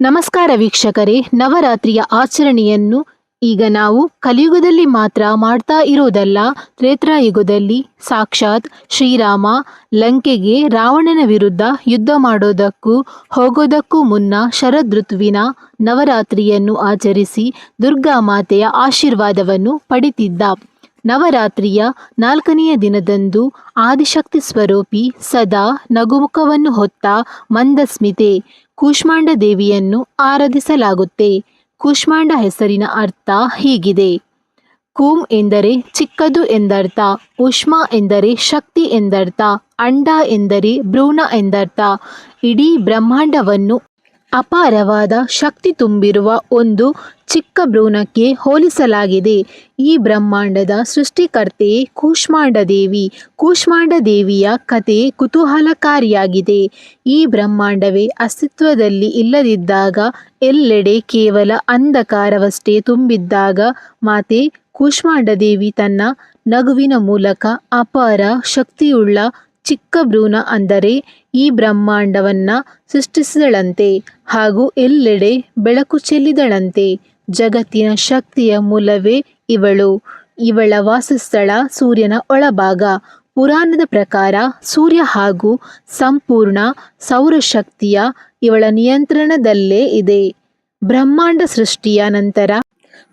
ನಮಸ್ಕಾರ ವೀಕ್ಷಕರೇ, ನವರಾತ್ರಿಯ ಆಚರಣೆಯನ್ನು ಈಗ ನಾವು ಕಲಿಯುಗದಲ್ಲಿ ಮಾತ್ರ ಮಾಡ್ತಾ ಇರೋದಲ್ಲ. ತ್ರೇತಾಯುಗದಲ್ಲಿ ಸಾಕ್ಷಾತ್ ಶ್ರೀರಾಮ ಲಂಕೆಗೆ ರಾವಣನ ವಿರುದ್ಧ ಯುದ್ಧ ಮಾಡೋದಕ್ಕೂ ಹೋಗೋದಕ್ಕೂ ಮುನ್ನ ಶರದೃತುವಿನ ನವರಾತ್ರಿಯನ್ನು ಆಚರಿಸಿ ದುರ್ಗಾ ಮಾತೆಯ ಆಶೀರ್ವಾದವನ್ನು ಪಡಿತಿದ್ದ. ನವರಾತ್ರಿಯ ನಾಲ್ಕನೆಯ ದಿನದಂದು ಆದಿಶಕ್ತಿ ಸ್ವರೂಪಿ ಸದಾ ನಗುಮುಖವನ್ನು ಹೊತ್ತ ಮಂದಸ್ಮಿತೆ ಕೂಷ್ಮಾಂಡ ದೇವಿಯನ್ನು ಆರಾಧಿಸಲಾಗುತ್ತೆ. ಕೂಷ್ಮಾಂಡ ಹೆಸರಿನ ಅರ್ಥ ಹೀಗಿದೆ. ಕೂಮ್ ಎಂದರೆ ಚಿಕ್ಕದು ಎಂದರ್ಥ, ಉಷ್ಮ ಎಂದರೆ ಶಕ್ತಿ ಎಂದರ್ಥ, ಅಂಡ ಎಂದರೆ ಭ್ರೂಣ ಎಂದರ್ಥ. ಇಡೀ ಬ್ರಹ್ಮಾಂಡವನ್ನು ಅಪಾರವಾದ ಶಕ್ತಿ ತುಂಬಿರುವ ಒಂದು ಚಿಕ್ಕ ಭ್ರೂಣಕ್ಕೆ ಹೋಲಿಸಲಾಗಿದೆ. ಈ ಬ್ರಹ್ಮಾಂಡದ ಸೃಷ್ಟಿಕರ್ತೆಯೇ ಕೂಷ್ಮಾಂಡ ದೇವಿ. ಕೂಷ್ಮಾಂಡ ದೇವಿಯ ಕತೆ ಕುತೂಹಲಕಾರಿಯಾಗಿದೆ. ಈ ಬ್ರಹ್ಮಾಂಡವೇ ಅಸ್ತಿತ್ವದಲ್ಲಿ ಇಲ್ಲದಿದ್ದಾಗ, ಎಲ್ಲೆಡೆ ಕೇವಲ ಅಂಧಕಾರವಷ್ಟೇ ತುಂಬಿದ್ದಾಗ ಮಾತೆ, ಕೂಷ್ಮಾಂಡ ದೇವಿ ತನ್ನ ನಗುವಿನ ಮೂಲಕ ಅಪಾರ ಶಕ್ತಿಯುಳ್ಳ ಚಿಕ್ಕ ಭ್ರೂಣ ಅಂದರೆ ಈ ಬ್ರಹ್ಮಾಂಡವನ್ನ ಸೃಷ್ಟಿಸಿದಳಂತೆ ಹಾಗೂ ಎಲ್ಲೆಡೆ ಬೆಳಕು ಚೆಲ್ಲಿದಳಂತೆ. ಜಗತ್ತಿನ ಶಕ್ತಿಯ ಮೂಲವೇ ಇವಳು. ಇವಳ ವಾಸಸ್ಥಳ ಸೂರ್ಯನ ಒಳಭಾಗ. ಪುರಾಣದ ಪ್ರಕಾರ ಸೂರ್ಯ ಹಾಗೂ ಸಂಪೂರ್ಣ ಸೌರಶಕ್ತಿಯ ಇವಳ ನಿಯಂತ್ರಣದಲ್ಲೇ ಇದೆ. ಬ್ರಹ್ಮಾಂಡ ಸೃಷ್ಟಿಯ ನಂತರ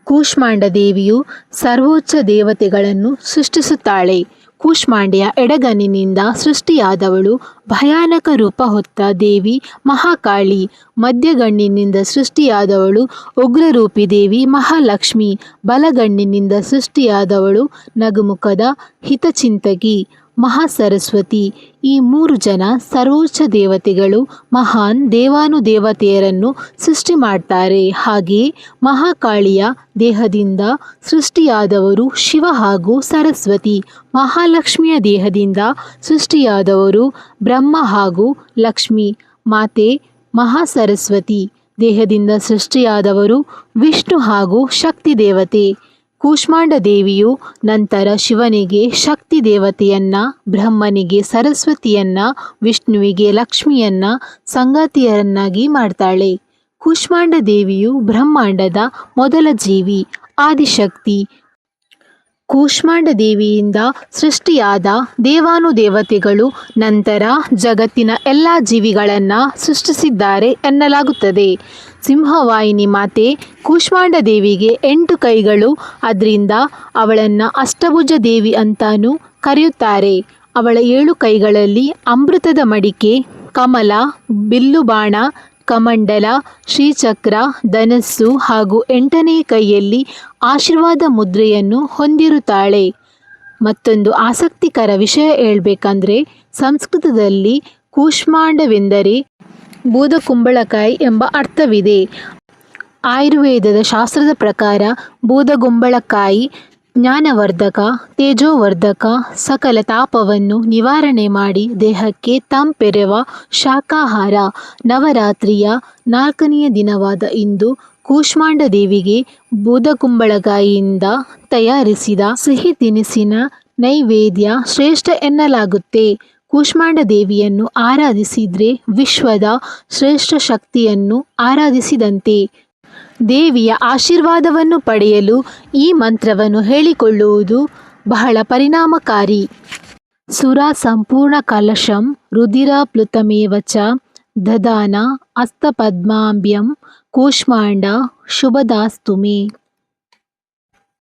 ಕೂಷ್ಮಾಂಡ ದೇವಿಯು ಸರ್ವೋಚ್ಚ ದೇವತೆಗಳನ್ನು ಸೃಷ್ಟಿಸುತ್ತಾಳೆ. ಕೂಷ್ಮಾಂಡೆಯ ಎಡಗಣ್ಣಿನಿಂದ ಸೃಷ್ಟಿಯಾದವಳು ಭಯಾನಕ ರೂಪ ಹೊತ್ತ ದೇವಿ ಮಹಾಕಾಳಿ. ಮಧ್ಯಗಣ್ಣಿನಿಂದ ಸೃಷ್ಟಿಯಾದವಳು ಉಗ್ರರೂಪಿ ದೇವಿ ಮಹಾಲಕ್ಷ್ಮಿ. ಬಲಗಣ್ಣಿನಿಂದ ಸೃಷ್ಟಿಯಾದವಳು ನಗುಮುಖದ ಹಿತಚಿಂತಕಿ. ಮಹಾಸರಸ್ವತಿ. ಈ ಮೂರು ಜನ ಸರ್ವೋಚ್ಚ ದೇವತೆಗಳು, ಮಹಾನ್ ದೇವಾನುದೇವತೆಯರನ್ನು ಸೃಷ್ಟಿ ಮಾಡ್ತಾರೆ. ಹಾಗೆಯೇ ಮಹಾಕಾಳಿಯ ದೇಹದಿಂದ ಸೃಷ್ಟಿಯಾದವರು ಶಿವ ಹಾಗೂ ಸರಸ್ವತಿ. ಮಹಾಲಕ್ಷ್ಮಿಯ ದೇಹದಿಂದ ಸೃಷ್ಟಿಯಾದವರು ಬ್ರಹ್ಮ ಹಾಗೂ ಲಕ್ಷ್ಮಿ. ಮಾತೆ ಮಹಾಸರಸ್ವತಿ. ದೇಹದಿಂದ ಸೃಷ್ಟಿಯಾದವರು ವಿಷ್ಣು ಹಾಗೂ ಶಕ್ತಿ ದೇವತೆ. ಕೂಷ್ಮಾಂಡ ದೇವಿಯು ನಂತರ ಶಿವನಿಗೆ ಶಕ್ತಿ ದೇವತೆಯನ್ನ, ಬ್ರಹ್ಮನಿಗೆ ಸರಸ್ವತಿಯನ್ನ, ವಿಷ್ಣುವಿಗೆ ಲಕ್ಷ್ಮಿಯನ್ನ, ಸಂಗಾತಿಯರನ್ನಾಗಿ ಮಾಡ್ತಾಳೆ. ಕೂಷ್ಮಾಂಡ ದೇವಿಯು ಬ್ರಹ್ಮಾಂಡದ ಮೊದಲ ಜೀವಿ, ಆದಿಶಕ್ತಿ. ಕೂಷ್ಮಾಂಡ ದೇವಿಯಿಂದ ಸೃಷ್ಟಿಯಾದ ದೇವಾನುದೇವತೆಗಳು ನಂತರ ಜಗತ್ತಿನ ಎಲ್ಲ ಜೀವಿಗಳನ್ನು ಸೃಷ್ಟಿಸಿದ್ದಾರೆ ಎನ್ನಲಾಗುತ್ತದೆ. ಸಿಂಹವಾಹಿನಿ ಮಾತೆ ಕೂಷ್ಮಾಂಡ ದೇವಿಗೆ ಎಂಟು ಕೈಗಳು. ಅದರಿಂದ ಅವಳನ್ನು ಅಷ್ಟಭುಜ ದೇವಿ ಅಂತಾನೂ ಕರೆಯುತ್ತಾರೆ. ಅವಳ ಏಳು ಕೈಗಳಲ್ಲಿ ಅಮೃತದ ಮಡಿಕೆ, ಕಮಲ ಬಿಲ್ಲುಬಾಣ ಕಮಂಡಲ, ಶ್ರೀಚಕ್ರ, ಧನಸ್ಸು ಹಾಗೂ ಎಂಟನೇ ಕೈಯಲ್ಲಿ ಆಶೀರ್ವಾದ ಮುದ್ರೆಯನ್ನು ಹೊಂದಿರುತ್ತಾಳೆ. ಮತ್ತೊಂದು ಆಸಕ್ತಿಕರ ವಿಷಯ ಹೇಳ್ಬೇಕಂದ್ರೆ ಸಂಸ್ಕೃತದಲ್ಲಿ ಕೂಷ್ಮಾಂಡವೆಂದರೆ ಬೂದಕುಂಬಳಕಾಯಿ ಎಂಬ ಅರ್ಥವಿದೆ. ಆಯುರ್ವೇದದ ಶಾಸ್ತ್ರದ ಪ್ರಕಾರ ಬೂದಗುಂಬಳಕಾಯಿ ಜ್ಞಾನವರ್ಧಕ, ತೇಜೋವರ್ಧಕ, ಸಕಲ ತಾಪವನ್ನು ನಿವಾರಣೆ ಮಾಡಿ ದೇಹಕ್ಕೆ ತಂಪೆರೆವ ಶಾಖಾಹಾರ. ನವರಾತ್ರಿಯ ನಾಲ್ಕನೆಯ ದಿನವಾದ ಇಂದು ಕೂಷ್ಮಾಂಡ ದೇವಿಗೆ ಬೂದಕುಂಬಳಕಾಯಿಯಿಂದ ತಯಾರಿಸಿದ ಸಿಹಿ ತಿನಿಸಿನ ನೈವೇದ್ಯ ಶ್ರೇಷ್ಠ ಎನ್ನಲಾಗುತ್ತೆ. ಕೂಷ್ಮಾಂಡ ದೇವಿಯನ್ನು ಆರಾಧಿಸಿದ್ರೆ ವಿಶ್ವದ ಶ್ರೇಷ್ಠ ಶಕ್ತಿಯನ್ನು ಆರಾಧಿಸಿದಂತೆ. ದೇವಿಯ ಆಶೀರ್ವಾದವನ್ನು ಪಡೆಯಲು ಈ ಮಂತ್ರವನ್ನು ಹೇಳಿಕೊಳ್ಳುವುದು ಬಹಳ ಪರಿಣಾಮಕಾರಿ. ಸುರ ಸಂಪೂರ್ಣ ಕಲಶಂ ರುದಿರ ಪ್ಲುತಮೇವಚ ದದಾನ ಹಸ್ತಪದ್ಮಾಭ್ಯಂ ಕೂಷ್ಮಾಂಡ ಶುಭದಾಸ್ತು ಮೇ.